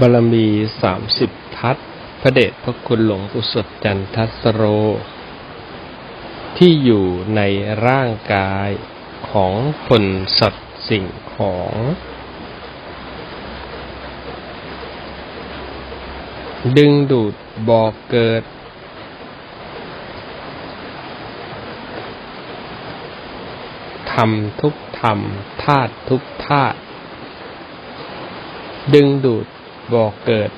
บารมีสามสิบทัศพระเดชพระคุณหลวงปู่สดจันทสโร ที่อยู่ในร่างกายของคนสัตว์สิ่งของ ดึงดูดบอกเกิดทำทุกธรรมธาตุทุกธาตุดึงดูด บอกเกิด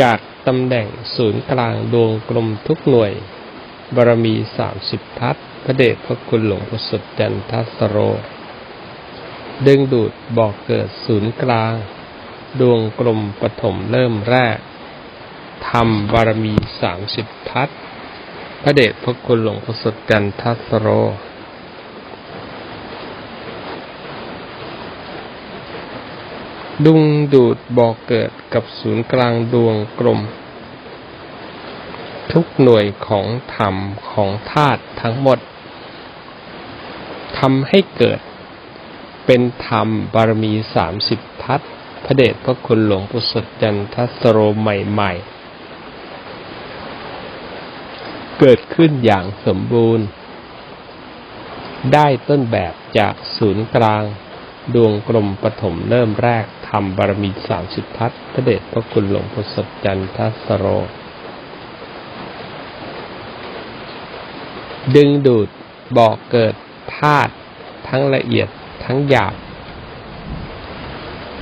จากตำแหน่งศูนย์กลางดวงกลมทุกหน่วย บารมีสามสิบทัศพระเดชพระคุณหลวงพ่อสดจันทัสโร ดึงดูดบอกเกิดศูนย์กลาง ดวงกลมปฐมเริ่มแรกทำบารมีสามสิบทัศพระเดชพระคุณหลวงพ่อสดจันทัสโร ดุงดูดบอกเกิดกับศูนย์กลางดวงกลม ทุกหน่วยของธรรมของธาตุทั้งหมดทำให้เกิดเป็นธรรมบารมีสามสิบทัศพระเดชพระคุณหลวงปู่สดจันทัสโรใหม่ ๆ เกิดขึ้นอย่างสมบูรณ์ ได้ต้นแบบจากศูนย์กลาง ดวงกลมปฐมเริ่มแรก ทำบารมีสามสิบทัศน์พระเดชพระคุณหลวงปู่สดจันทัสโร ดึงดูดบอกเกิดธาตุทั้งละเอียดทั้งหยาบ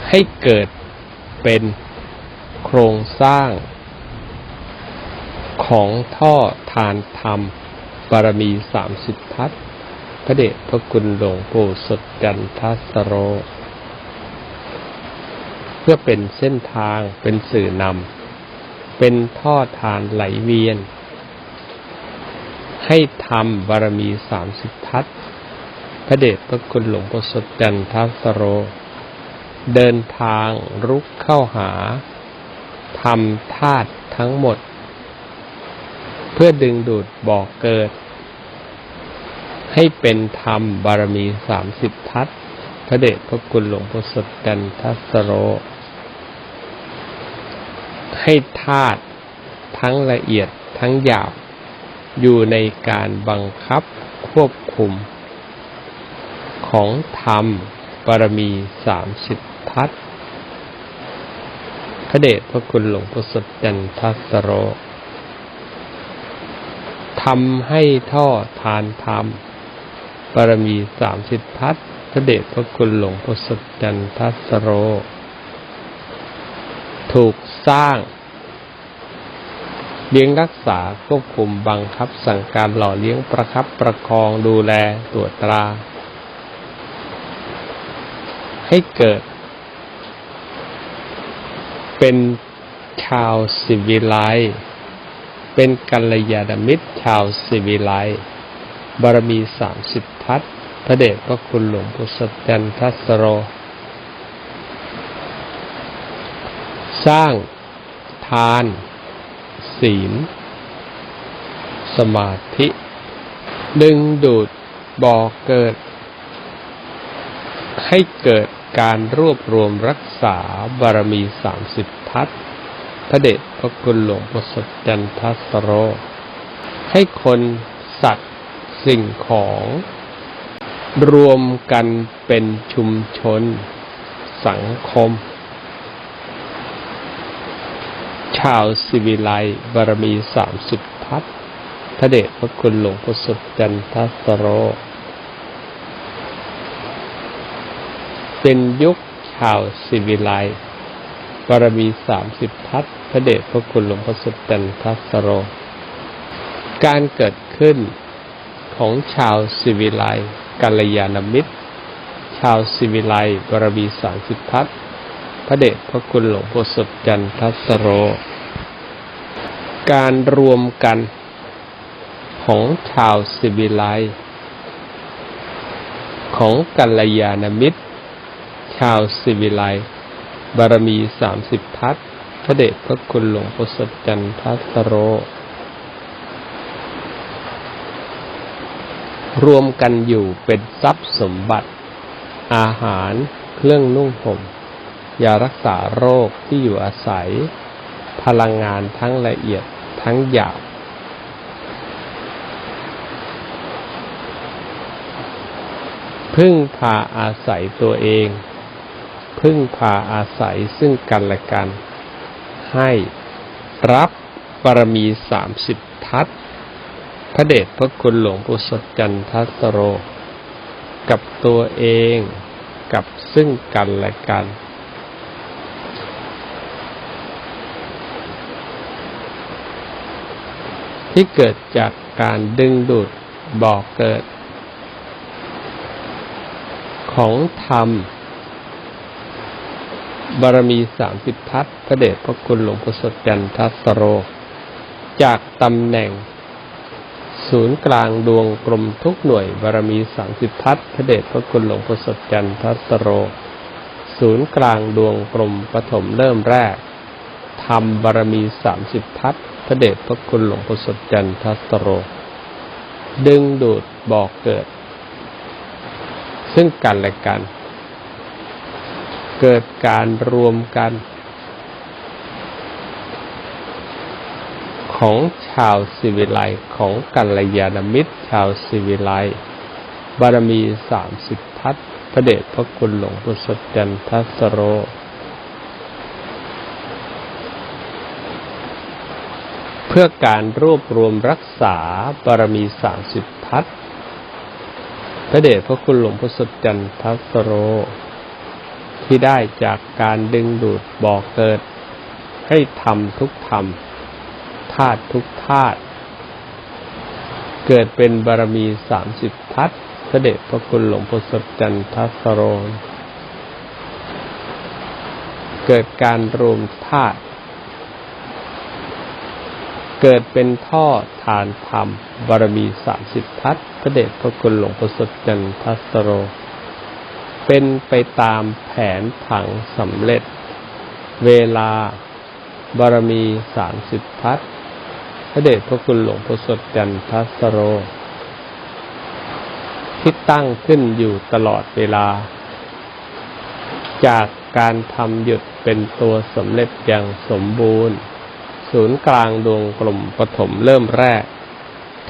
ให้เกิดเป็นโครงสร้างของท่อทานธรรมบารมีสามสิบทัศน์พระเดชพระคุณหลวงปู่สดจันทัสโร พื่อเป็นเส้นทางเป็นสื่อนำเป็นท่อทานไหลเวียน ให้ทำบารมีสามสิบทัศพระเดชพระคุณหลวงพ่อสดจันทัสโร เดินทางรุกเข้าหาทำธาตุทั้งหมด เพื่อดึงดูดบอกเกิด ให้เป็นธรรมบารมีสามสิบทัศพระเดชพระคุณหลวงพ่อสดจันทัสโร ให้ธาตุทั้งละเอียดทั้งหยาบ อยู่ในการบังคับควบคุม ของธรรมบารมีสามสิบทัศพระเดชพระคุณหลวงพ่อสดจันทัสโรทำให้ท่อทานธรรมบารมีสามสิบทัศพระเดชพระคุณหลวงพ่อสดจันทัสโร ถูกสร้าง เลี้ยงรักษาควบคุมบังคับสั่งการหล่อเลี้ยงประคับประคองดูแลตรวจตรา ให้เกิด เป็นชาวสิวิไลเป็นกัลยาณมิตรชาวสิวิไลบารมีสามสิบทัศพระเดชพระคุณหลวงปู่สดจันทัสโร สร้างทาน ศีล สมาธิ ดึงดูดบ่อเกิด ให้เกิดการรวบรวมรักษาบารมีสามสิบทัศพระเดชพระคุณหลวงพ่อสดจันทัสโร ให้คนสัตว์สิ่งของ รวมกันเป็นชุมชน สังคม ชาวสิวิไลบารมีสามสิบทัศน์พระเดชพระคุณหลวงพ่อสดจันทัสโร เป็นยุคชาวสิวิไลบารมีสามสิบทัศน์พระเดชพระคุณหลวงพ่อสดจันทัสโร การเกิดขึ้นของชาวสิวิไลกัลยาณมิตร ชาวสิวิไลบารมีสามสิบทัศน์พระเดชพระคุณหลวงพ่อสดจันทัสโร การรวมกันของชาวสิวิไลของกัลยาณมิตร ชาวสิวิไลบารมีสามสิบทัศพระเดชพระคุณหลวงพ่อสดจันทัสโร รวมกันอยู่เป็นทรัพย์สมบัติ อาหารเครื่องนุ่งห่มยารักษาโรคที่อยู่อาศัย พลังงานทั้งละเอียด ทั้งหยาบพึ่งพาอาศัยตัวเอง พึ่งพาอาศัยซึ่งกันและกัน ให้รับบารมีสามสิบทัศพระเดชพระคุณหลวงปู่สดจันทัสโร กับตัวเอง กับซึ่งกันและกัน ที่เกิดจากการดึงดูดบอกเกิด ของธรรม บารมีสามสิบทัศพระเดชพระคุณหลวงปู่สดจันทัสโร จากตำแหน่ง ศูนย์กลางดวงกลมทุกหน่วยบารมีสามสิบทัศพระเดชพระคุณหลวงปู่สดจันทัสโร ศูนย์กลางดวงกลมปฐมเริ่มแรกทำบารมีสามสิบทัศ พระเดชพระคุณหลวงปู่สดจันทัสโร ดึงดูดบอกเกิด ซึ่งกันและกัน เกิดการรวมกัน ของชาวสิวิไลของกัลยาณมิตร ชาวสิวิไลบารมีสามสิบทัศพระเดชพระคุณหลวงปู่สดจันทัสโร เพื่อการรวบรวมรักษาบารมีสามสิบทัศพระเดชพระคุณหลวงปู่สดจันทัสโร ที่ได้จากการดึงดูดบ่อเกิด ให้ทำทุกธรรมธาตุทุกธาตุเกิดเป็นบารมีสามสิบทัศพระเดชพระคุณหลวงปู่สดจันทัสโร เกิดการรวมธาตุ เกิดเป็นท่อทานธรรมบารมีสามสิบทัศพระเดชพระคุณหลวงปู่สดจันทัสโร เป็นไปตามแผนผังสำเร็จ เวลาบารมีสามสิบทัศพระเดชพระคุณหลวงปู่สดจันทัสโร ที่ตั้งขึ้นอยู่ตลอดเวลา จากการทำหยุดเป็นตัวสำเร็จอย่างสมบูรณ์ ศูนย์กลางดวงกลมปฐมเริ่มแรก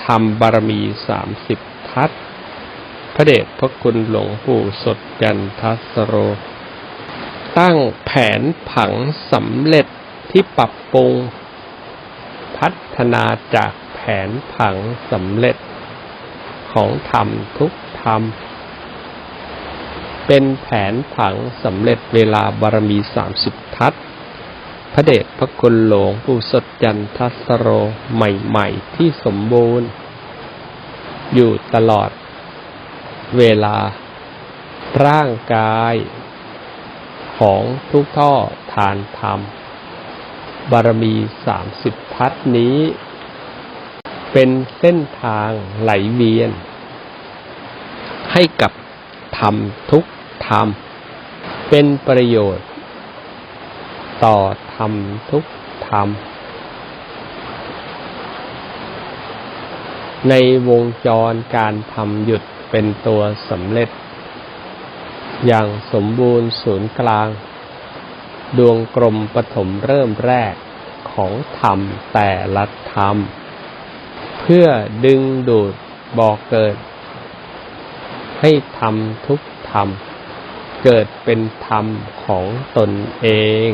ทำบารมีสามสิบทัศพระเดชพระคุณหลวงปู่สดจันทัสโร ตั้งแผนผังสำเร็จที่ปรับปรุง พัฒนาจากแผนผังสำเร็จ ของธรรมทุกธรรม เป็นแผนผังสำเร็จเวลาบารมีสามสิบทัศน์ พระเดชพระคุณหลวงปู่สดจันทัสโรใหม่ๆ ที่สมบูรณ์ อยู่ตลอดเวลา ร่างกายของทุกท่อทานธรรม บารมีสามสิบทัศน์นี้ เป็นเส้นทางไหลเวียน ให้กับธรรมทุกธรรม เป็นประโยชน์ ต่อธรรมทุกธรรม ในวงจรการทำหยุดเป็นตัวสำเร็จ อย่างสมบูรณ์ศูนย์กลาง ดวงกลมปฐมเริ่มแรกของธรรมแต่ละธรรม เพื่อดึงดูดบอกเกิด ให้ทำทุกธรรม เกิดเป็นธรรมของตนเอง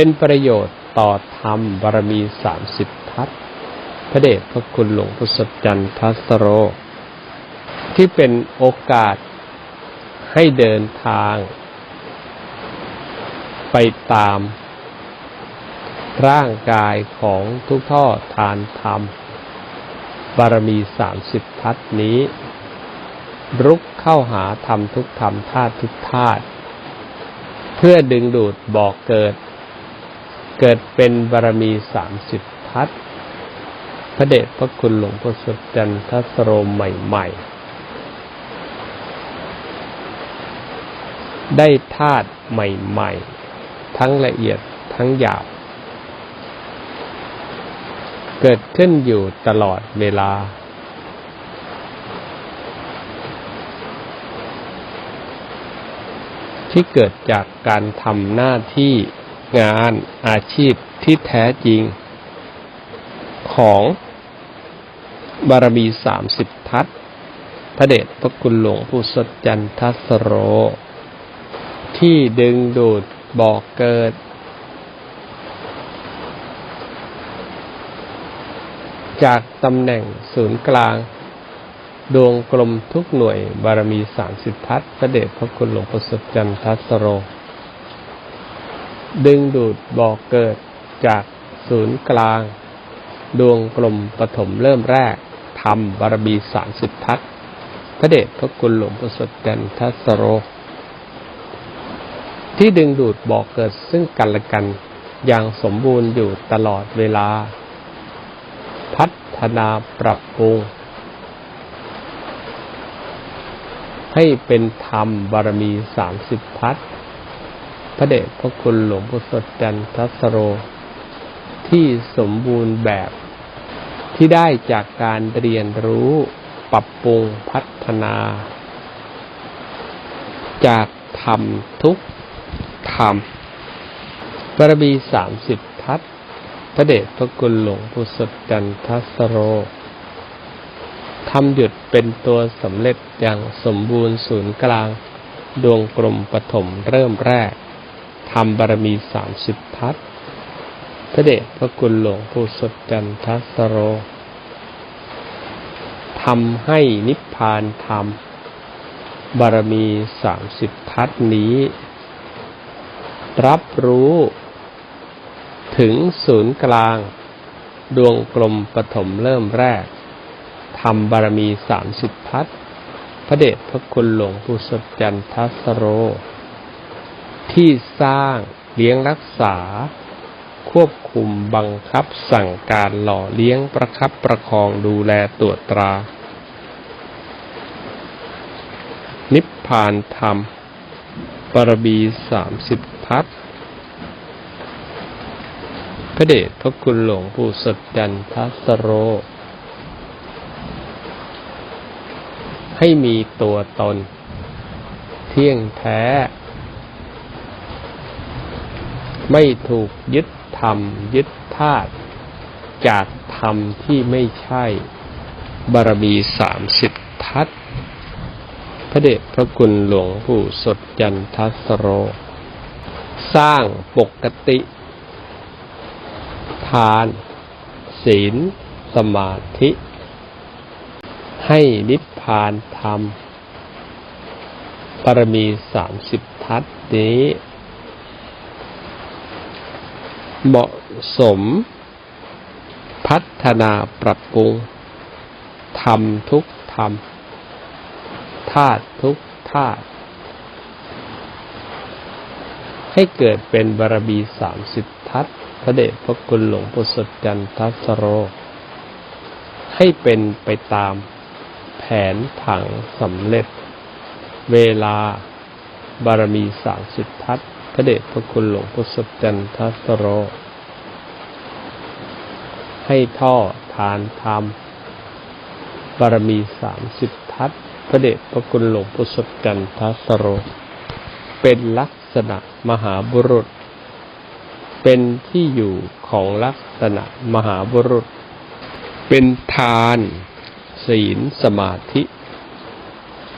เป็นประโยชน์ต่อธรรมบารมีสามสิบทัศพระเดชพระคุณหลวงพุทธจันทัสโร ที่เป็นโอกาสให้เดินทาง ไปตาม ร่างกายของทุกท่อทานธรรม บารมีสามสิบทัศนี้ รุกเข้าหาธรรมทุกธรรมธาตุทุกธาตุเพื่อดึงดูดบอกเกิด เกิดเป็นบารมีสามสิบทัศพระเดชพระคุณหลวงพ่อสดจันทสโรมใหม่ๆ ได้ธาตุใหม่ๆ ทั้งละเอียดทั้งหยาบ เกิดขึ้นอยู่ตลอดเวลาที่เกิดจากการทำหน้าที่ งานอาชีพที่แท้จริง ของบารมีสามสิบทัศพระเดชพระคุณหลวงปู่สดจันทัสโร ที่ดึงดูดบอกเกิด จากตำแหน่งศูนย์กลาง ดวงกลมทุกหน่วยบารมีสามสิบทัศพระเดชพระคุณหลวงปู่สดจันทัสโร ดึงดูดบอกเกิดจากศูนย์กลาง ดวงกลมปฐมเริ่มแรกทำบารมีสามสิบทัศพระเดชพระคุณหลวงปู่สดจันทสโร ที่ดึงดูดบอกเกิดซึ่งกันและกันอย่างสมบูรณ์อยู่ตลอดเวลา พัฒนาปรับปรุง ให้เป็นธรรมบารมีสามสิบพัฒ พระเดชพระคุณหลวงปู่สดจันทสโร ที่สมบูรณ์แบบที่ได้จากการเรียนรู้ปรับปรุงพัฒนา จากธรรมทุกธรรมบารมีสามสิบทัศพระเดชพระคุณหลวงปู่สดจันทสโรทำหยุดเป็นตัวสำเร็จอย่างสมบูรณ์ศูนย์กลาง ดวงกลมปฐมเริ่มแรก ทำบารมีสามสิบทัศพระเดชพระคุณหลวงปู่สดจันทัสโรทำให้นิพพานธรรม บารมีสามสิบทัศนี้ รับรู้ถึงศูนย์กลาง ดวงกลมปฐมเริ่มแรกทำบารมีสามสิบทัศพระเดชพระคุณหลวงปู่สดจันทัสโร ที่สร้างเลี้ยงรักษา ควบคุมบังคับสั่งการหล่อเลี้ยงประคับประคองดูแลตรวจตรา นิพพานธรรม ปรบีสามสิบพัฒพระเดชพระคุณหลวงปู่สดจันทสโร ให้มีตัวตน เที่ยงแท้ ไม่ถูกยึดธรรม ยึดธาตุจากธรรมที่ไม่ใช่ บารมีสามสิบทัศพระเดชพระคุณหลวงปู่สดจันทัสโร สร้างปกติ ทาน ศีล สมาธิ ให้นิพพานธรรมปรมีสามสิบทัศนี้ เหมาะสม พัฒนาปรับปรุงทำทุกธรรมธาตุทุกธาตุให้เกิดเป็นบารมีสามสิบทัศพระเดชพระคุณหลวงปู่สดจันทัสโร ให้เป็นไปตามแผนผังสำเร็จ เวลาบารมีสามสิบทัศน์ ระเดชพระคุณหลวงปู่สดจันทัสโร ให้ท่อทานธรรมบารมีสามสิบทัศพระเดชพระคุณหลวงปู่สดจันทัสโร เป็นลักษณะมหาบุรุษ เป็นที่อยู่ของลักษณะมหาบุรุษ เป็นทาน ศีลสมาธิ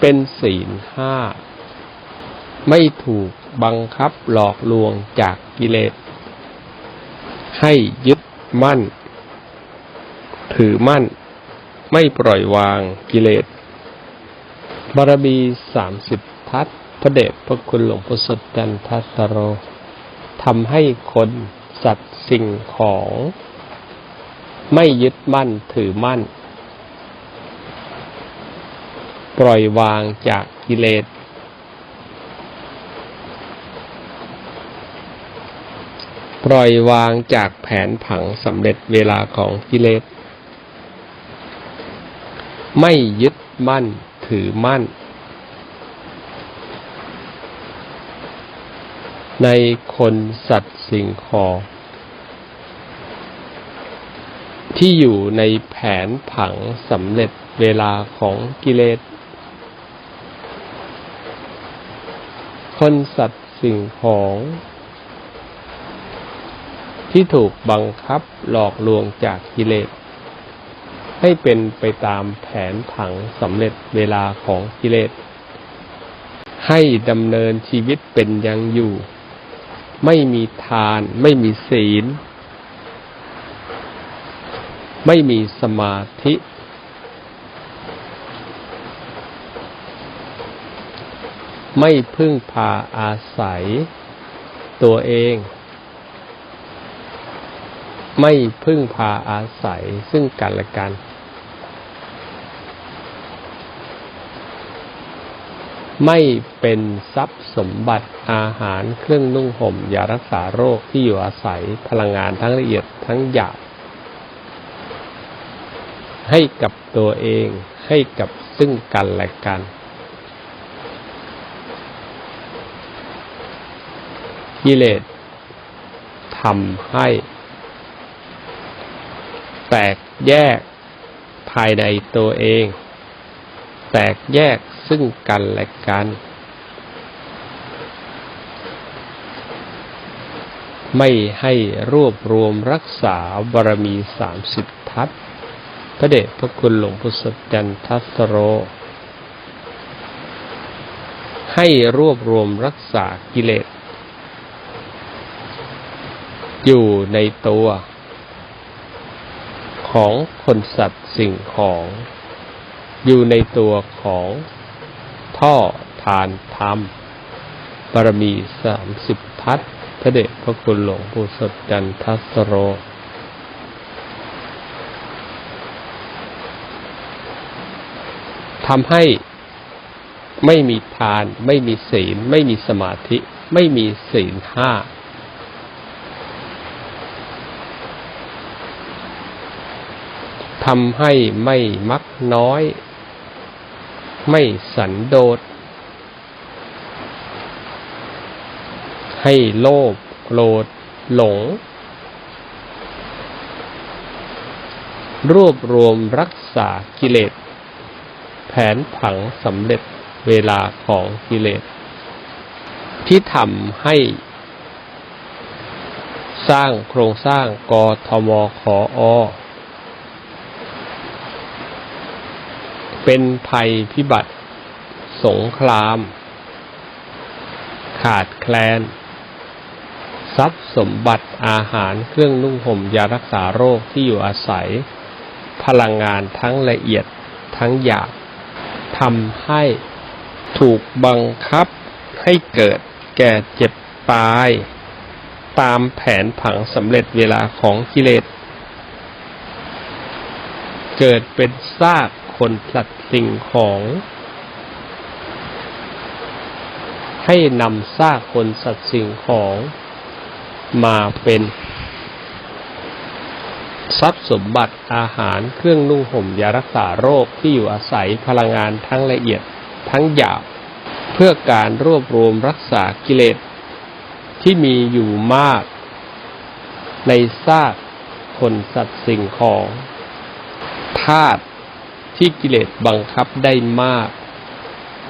เป็นศีลห้า ไม่ถูก บังคับหลอกลวงจากกิเลส ให้ยึดมั่น ถือมั่น ไม่ปล่อยวางกิเลสบารมีสามสิบทัศพระเดชพระคุณหลวงปู่สดจันทัสโรทำให้คนสัตว์สิ่งของ ไม่ยึดมั่นถือมั่น ปล่อยวางจากกิเลส ปล่อยวางจากแผนผังสำเร็จเวลาของกิเลส ไม่ยึดมั่นถือมั่น ในคนสัตว์สิ่งของที่อยู่ในแผนผังสำเร็จเวลาของกิเลส คนสัตว์สิ่งของ ที่ถูกบังคับหลอกลวงจากกิเลส ให้เป็นไปตามแผนผังสำเร็จเวลาของกิเลส ให้ดำเนินชีวิตเป็นยังอยู่ ไม่มีทาน ไม่มีศีล ไม่มีสมาธิ ไม่พึ่งพาอาศัยตัวเอง ไม่พึ่งพาอาศัยซึ่งกันและกัน ไม่เป็นทรัพย์สมบัติอาหารเครื่องนุ่งห่มยารักษาโรคที่อยู่อาศัยพลังงานทั้งละเอียดทั้งหยาบให้กับตัวเองให้กับซึ่งกันและกัน กิเลสทำให้ แตกแยกภายในตัวเอง แตกแยกซึ่งกันและกัน ไม่ให้รวบรวมรักษาบารมีสามสิบทัศพระเดชพระคุณหลวงพุทธจันทัสโร ให้รวบรวมรักษากิเลส อยู่ในตัว ของคนสัตว์สิ่งของ อยู่ในตัวของท่อทานธรรมบารมีสามสิบทัศพระเดชพระคุณหลวงปู่สดจันทัสโร ทำให้ไม่มีทาน ไม่มีศีล ไม่มีสมาธิ ไม่มีศีลห้า ทำให้ไม่มักน้อย ไม่สันโดษ ให้โลภโกรธ หลง รวบรวมรักษากิเลส แผนผังสำเร็จเวลาของกิเลส ที่ทำให้สร้างโครงสร้างกทมขออ เป็นภัยพิบัติ สงคราม ขาดแคลน ทรัพย์สมบัติอาหารเครื่องนุ่งห่มยารักษาโรคที่อยู่อาศัย พลังงานทั้งละเอียดทั้งหยาบทำให้ถูกบังคับให้เกิดแก่เจ็บตาย ตามแผนผังสำเร็จเวลาของกิเลส เกิดเป็นซาก คนสัตว์สิ่งของ ให้นำซากคนสัตว์สิ่งของมาเป็นทรัพย์สมบัติอาหารเครื่องนุ่งห่มยารักษาโรคที่อยู่อาศัยพลังงานทั้งละเอียดทั้งหยาบ เพื่อการรวบรวมรักษากิเลสที่มีอยู่มาก ในซากคนสัตว์สิ่งของธาตุ ที่กิเลสบังคับได้มาก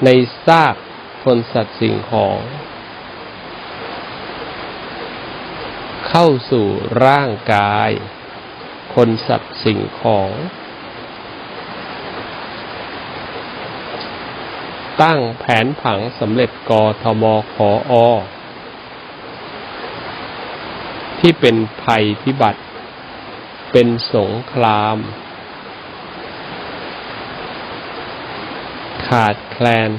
ในซากคนสัตว์สิ่งของ เข้าสู่ร่างกาย คนสัตว์สิ่งของ ตั้งแผนผังสำเร็จกทมขออที่เป็นภัยพิบัติ เป็นสงคราม ขาดแคลน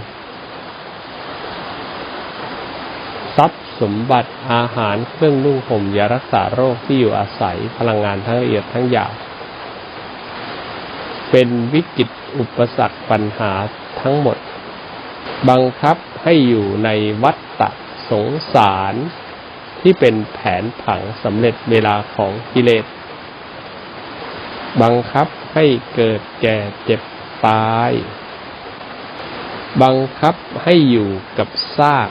ทรัพย์สมบัติอาหารเครื่องนุ่งห่มยารักษาโรคที่อยู่อาศัยพลังงานทั้งละเอียดทั้งหยาบเป็นวิกฤตอุปสรรคปัญหาทั้งหมด บังคับให้อยู่ในวัฏฏะสงสารที่เป็นแผนผังสำเร็จเวลาของกิเลส บังคับให้เกิดแก่เจ็บตาย บังคับให้อยู่กับซาก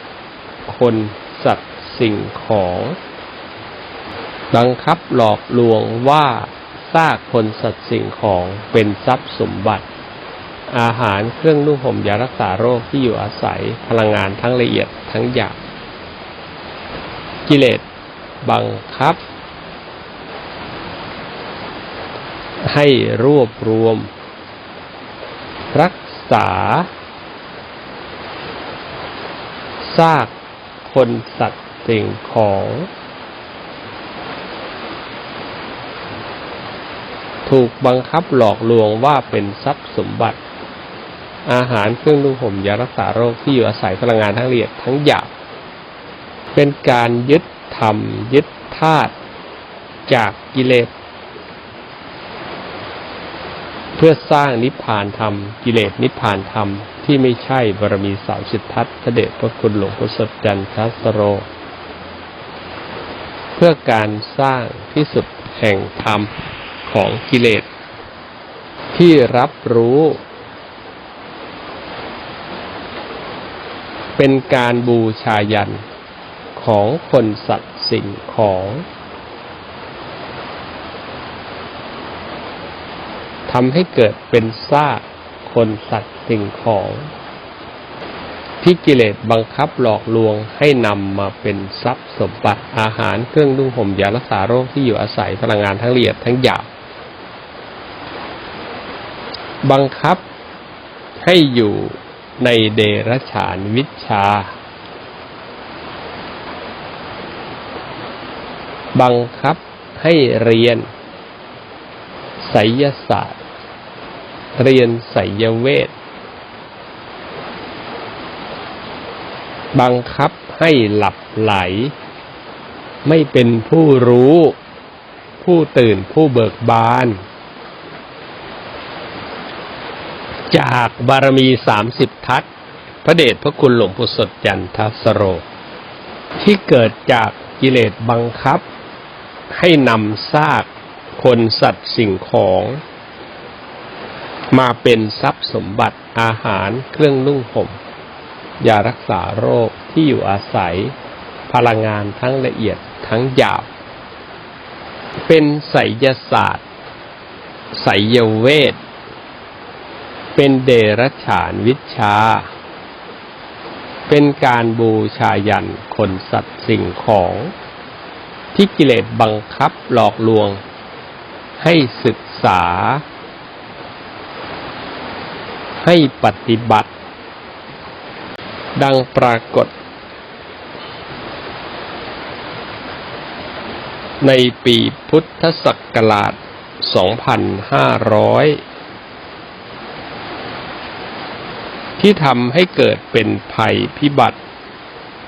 คนสัตว์สิ่งของ บังคับหลอกลวงว่าซากคนสัตว์สิ่งของเป็นทรัพย์สมบัติ อาหารเครื่องนุ่งห่มยารักษาโรคที่อยู่อาศัยพลังงานทั้งละเอียดทั้งหยาบกิเลสบังคับ ให้รวบรวม รักษา ซากคนสัตว์สิ่งของ ถูกบังคับหลอกลวงว่าเป็นทรัพย์สมบัติ อาหารเครื่องนุ่งห่มยารักษาโรคที่อยู่อาศัยพลังงานทั้งละเอียดทั้งหยาบเป็นการยึดธรรมยึดธาตุจากกิเลสเพื่อสร้างนิพพานธรรม กิเลสนิพพานธรรม ที่ไม่ใช่บารมีสาวสิทธัตถ์พระเดชพระคุณหลวงพ่อสดจันทัสโร เพื่อการสร้างที่สุดแห่งธรรมของกิเลส ที่รับรู้ เป็นการบูชายันของคนสัตว์สิ่งของทำให้เกิดเป็นซาก คนสัตว์สิ่งของ ที่กิเลสบังคับหลอกลวงให้นำมาเป็นทรัพย์สมบัติอาหารเครื่องนุ่งห่มยารักษาโรคที่อยู่อาศัยพลังงานทั้งละเอียดทั้งหยาบบังคับให้อยู่ในเดรัจฉานวิชา บังคับให้เรียนไสยศาสตร์ เรียนไสยเวท บังคับให้หลับไหล ไม่เป็นผู้รู้ ผู้ตื่นผู้เบิกบาน จากบารมีสามสิบทัศพระเดชพระคุณหลวงปู่สดจันทสโร ที่เกิดจากกิเลสบังคับ ให้นำซากคนสัตว์สิ่งของ มาเป็นทรัพย์สมบัติอาหารเครื่องนุ่งห่มยารักษาโรคที่อยู่อาศัย พลังงานทั้งละเอียดทั้งหยาบ เป็นไสยศาสตร์ไสยเวท เป็นเดรัจฉานวิชา เป็นการบูชายันคนสัตว์สิ่งของที่กิเลสบังคับหลอกลวง ให้ศึกษา ให้ปฏิบัติ ดังปรากฏ ในปีพุทธศักราช 2500 ที่ทำให้เกิดเป็นภัยพิบัติ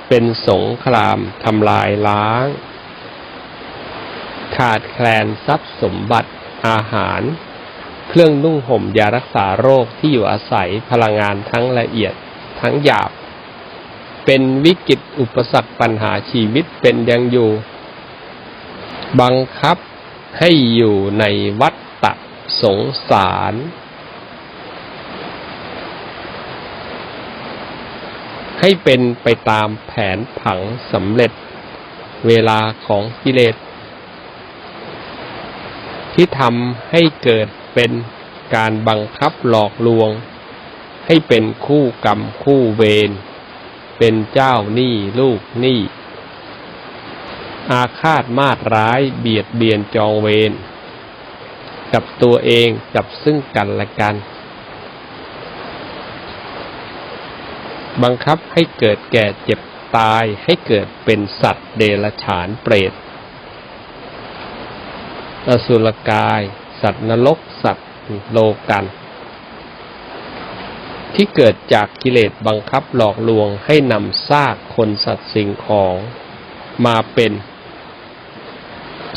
เป็นสงครามทำลายล้าง ขาดแคลนทรัพย์สมบัติอาหาร เครื่องนุ่งห่มยารักษาโรคที่อยู่อาศัยพลังงานทั้งละเอียดทั้งหยาบ เป็นวิกฤตอุปสรรคปัญหาชีวิตเป็นยังอยู่ บังคับให้อยู่ในวัฏฏะสงสาร ให้เป็นไปตามแผนผังสำเร็จเวลาของกิเลสที่ทำให้เกิด เป็นการบังคับหลอกลวง ให้เป็นคู่กรรมคู่เวรเป็นเจ้าหนี้ลูกหนี้อาฆาตมาตร้ายเบียดเบียนจองเวรกับตัวเองกับซึ่งกันและกัน บังคับให้เกิดแก่เจ็บตายให้เกิดเป็นสัตว์เดรัจฉานเปรต อสุรกาย สัตว์นรกสัตว์โลกันที่เกิดจากกิเลสบังคับหลอกลวงให้นำซากคนสัตว์สิ่งของมาเป็น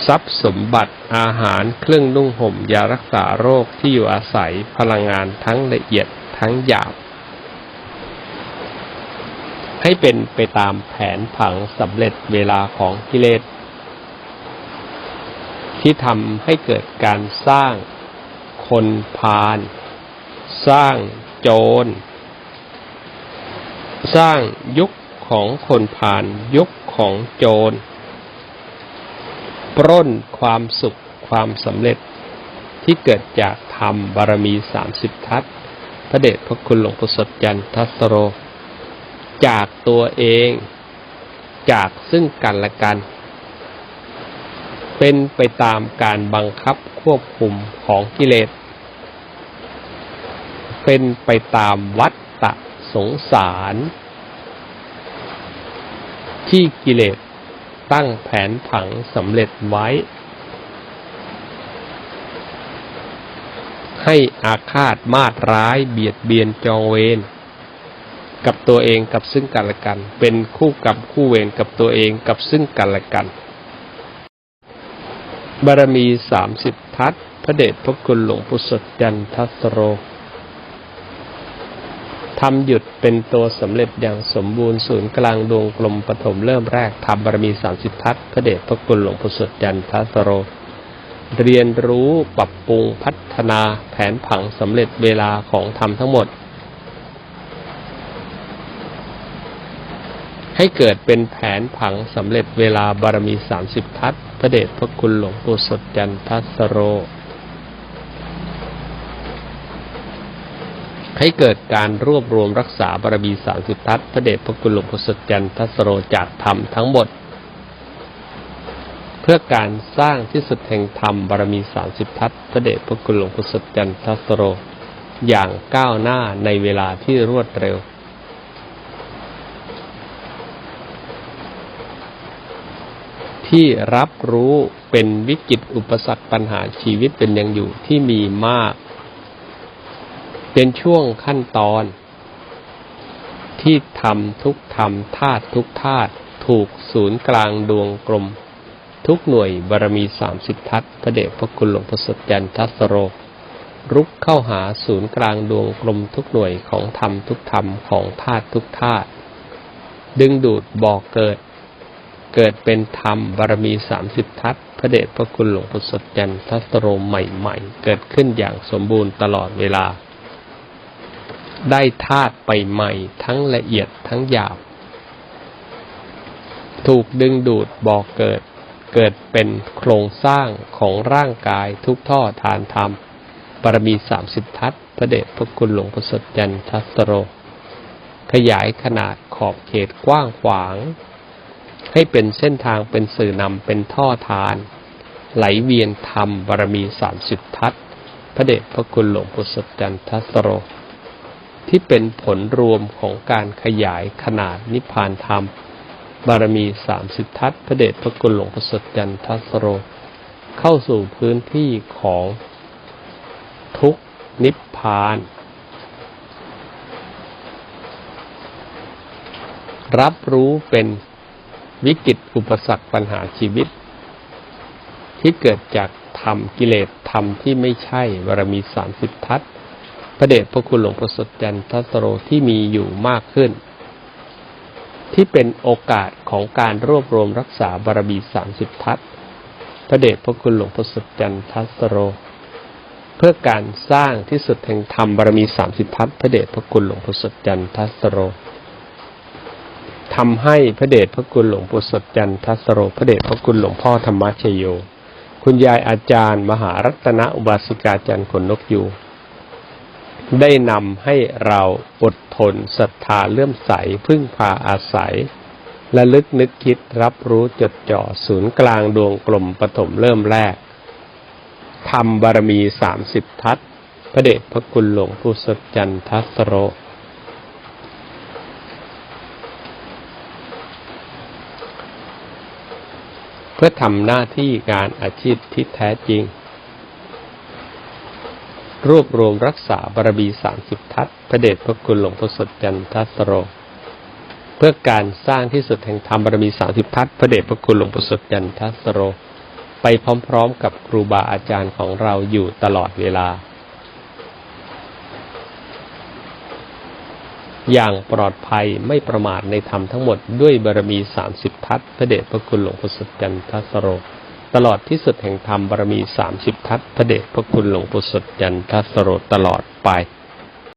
ทรัพย์สมบัติอาหารเครื่องนุ่งห่มยารักษาโรคที่อยู่อาศัยพลังงานทั้งละเอียดทั้งหยาบ ให้เป็นไปตามแผนผังสำเร็จเวลาของกิเลส ที่ทำให้เกิดการสร้างคนพาลสร้างโจร สร้างยุคของคนพาลยุคของโจรปล้นความสุขความสำเร็จที่เกิดจากธรรมบารมีสามสิบทัศพระระเดชพระคุณหลวงปู่สดจันทัสโร จากตัวเอง จากซึ่งกันและกัน เป็นไปตามการบังคับควบคุมของกิเลส เป็นไปตามวัฏฏะสงสาร ที่กิเลสตั้งแผนผังสำเร็จไว้ ให้อาฆาตมาตร้ายเบียดเบียนจองเวรกับตัวเองกับซึ่งกันและกัน เป็นคู่กรรมคู่เวรกับตัวเองกับซึ่งกันและกัน บารมีสามสิบทัศพระเดชพระคุณหลวงปู่สดจันทัสโรทำหยุดเป็นตัวสำเร็จอย่างสมบูรณ์ศูนย์กลางดวงกลมปฐมเริ่มแรกทำบารมีสามสิบทัศพระเดชพระคุณหลวงปู่สดจันทัสโร เรียนรู้ปรับปรุงพัฒนาแผนผังสำเร็จเวลาของธรรมทั้งหมด ให้เกิดเป็นแผนผังสำเร็จเวลาบารมีสามสิบทัศ ระเดชพระคุณหลวงปู่สดจันทัสโร ให้เกิดการรวบรวมรักษาบารมีสามสิบทัศพระเดชพระคุณหลวงปู่สดจันทัสโรจากธรรมทั้งหมด เพื่อการสร้างที่สุดแห่งธรรมบารมีสามสิบทัศพระเดชพระคุณหลวงปู่สดจันทัสโร อย่างก้าวหน้าในเวลาที่รวดเร็ว ที่รับรู้เป็นวิกฤตอุปสรรคปัญหาชีวิตเป็นอยังอยู่ที่มีมาก เป็นช่วงขั้นตอน ที่ทำทุกธรรมธาตุทุกธาตุถูกศูนย์กลางดวงกลม ทุกหน่วยบารมีสามสิบทัศพระเดชพระคุณหลวงพ่อสดยันทัสโร รุกเข้าหาศูนย์กลางดวงกลมทุกหน่วยของธรรมทุกธรรมของธาตุทุกธาตุดึงดูดบอกเกิด เกิดเป็นธรรมบารมีสามสิบทัศพระเดชพระคุณหลวงพ่สดยันทัสโรใหม่ๆ เกิดขึ้นอย่างสมบูรณ์ตลอดเวลา ได้ธาตุไปใหม่ทั้งละเอียดทั้งหยาบ ถูกดึงดูดบ่อเกิด เกิดเป็นโครงสร้างของร่างกายทุกท่อทานธรรมบารมีสามสิบทัศพระเดชพระคุณหลวงพ่สดยันทัสโร ขยายขนาดขอบเขตกว้างขวาง ให้เป็นเส้นทางเป็นสื่อนำเป็นท่อทาน ไหลเวียนธรรมบารมีสามสิบทัศพระเดชพระคุณหลวงปู่สดจันทัสโร ที่เป็นผลรวมของการขยายขนาดนิพพานธรรม บารมีสามสิบทัศพระเดชพระคุณหลวงปู่สดจันทัสโร เข้าสู่พื้นที่ของทุกนิพพาน รับรู้เป็น วิกฤตอุปสรรคปัญหาชีวิต ที่เกิดจากธรรมกิเลสธรรมที่ไม่ใช่บารมีสามสิบทัศพระเดชพระคุณหลวงประสดจันทัสโรที่มีอยู่มากขึ้น ที่เป็นโอกาสของการรวบรวมรักษาบารมีสามสิบทัศพระเดชพระคุณหลวงประสดจันทัสโร เพื่อการสร้างที่สุดแห่งธรรมบารมีสามสิบทัศพระเดชพระคุณหลวงประสดจันทัสโร ทำให้พระเดชพระคุณหลวงปู่สดจันทัสโรพระเดชพระคุณหลวงพ่อธรรมชโย คุณยายอาจารย์ มหารัตนอุบาสิกาจันทร์ขนนกยูงได้นำให้เราอดทนศรัทธาเลื่อมใสพึ่งพาอาศัยและลึกนึกคิดรับรู้จดจ่อศูนย์กลางดวงกลมปฐมเริ่มแรกทำบารมีสามสิบทัศพระเดชพระคุณหลวงปู่สดจันทัสโร เพื่อทำหน้าที่การอาชีพที่แท้จริง รวบรวมรักษาบารมีสามสิบทัศพระเดชพระคุณหลวงพ่อสดจันทัสโร เพื่อการสร้างที่สุดแห่งธรรมบารมีสามสิบทัศพระเดชพระคุณหลวงพ่อสดจันทัสโร ไปพร้อมๆ กับครูบาอาจารย์ของเราอยู่ตลอดเวลา อย่างปลอดภัยไม่ประมาทในธรรมทั้งหมดด้วยบารมีสามสิบทัศพระเดชพระคุณหลวงพ่อสดจันทัสโร ตลอดที่สุดแห่งธรรมบารมีสามสิบทัศพระเดชพระคุณหลวงปู่สดจันทัสโรตลอดไป